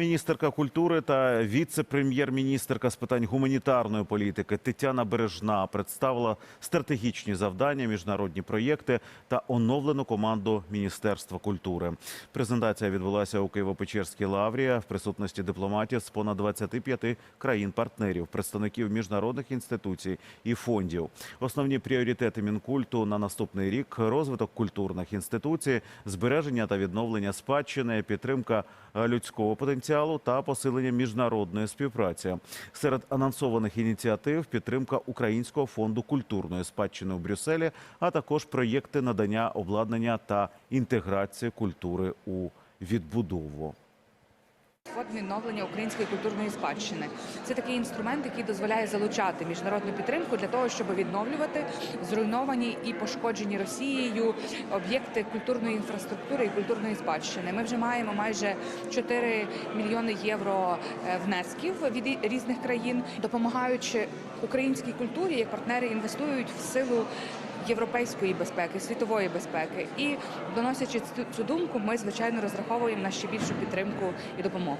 Міністерка культури та віце-прем'єр-міністерка з питань гуманітарної політики Тетяна Бережна представила стратегічні завдання, міжнародні проєкти та оновлену команду Міністерства культури. Презентація відбулася у Києво-Печерській лаврі в присутності дипломатів з понад 25 країн-партнерів, представників міжнародних інституцій і фондів. Основні пріоритети мінкульту на наступний рік розвиток культурних інституцій, збереження та відновлення спадщини, підтримка людського потенціалу та посилення міжнародної співпраці. Серед анонсованих ініціатив підтримка Українського фонду культурної спадщини у Брюсселі, а також проєкти надання обладнання та інтеграції культури у відбудову. Фонд відновлення української культурної спадщини це такий інструмент, який дозволяє залучати міжнародну підтримку для того, щоб відновлювати зруйновані і пошкоджені Росією об'єкти культурної інфраструктури і культурної спадщини. Ми вже маємо майже 4 мільйони євро е, внесків від різних країн, допомагаючи українській культурі, як партнери інвестують в силу європейської безпеки, світової безпеки. І доносячи цю, думку, ми звичайно розраховуємо на ще більшу підтримку і допомогу.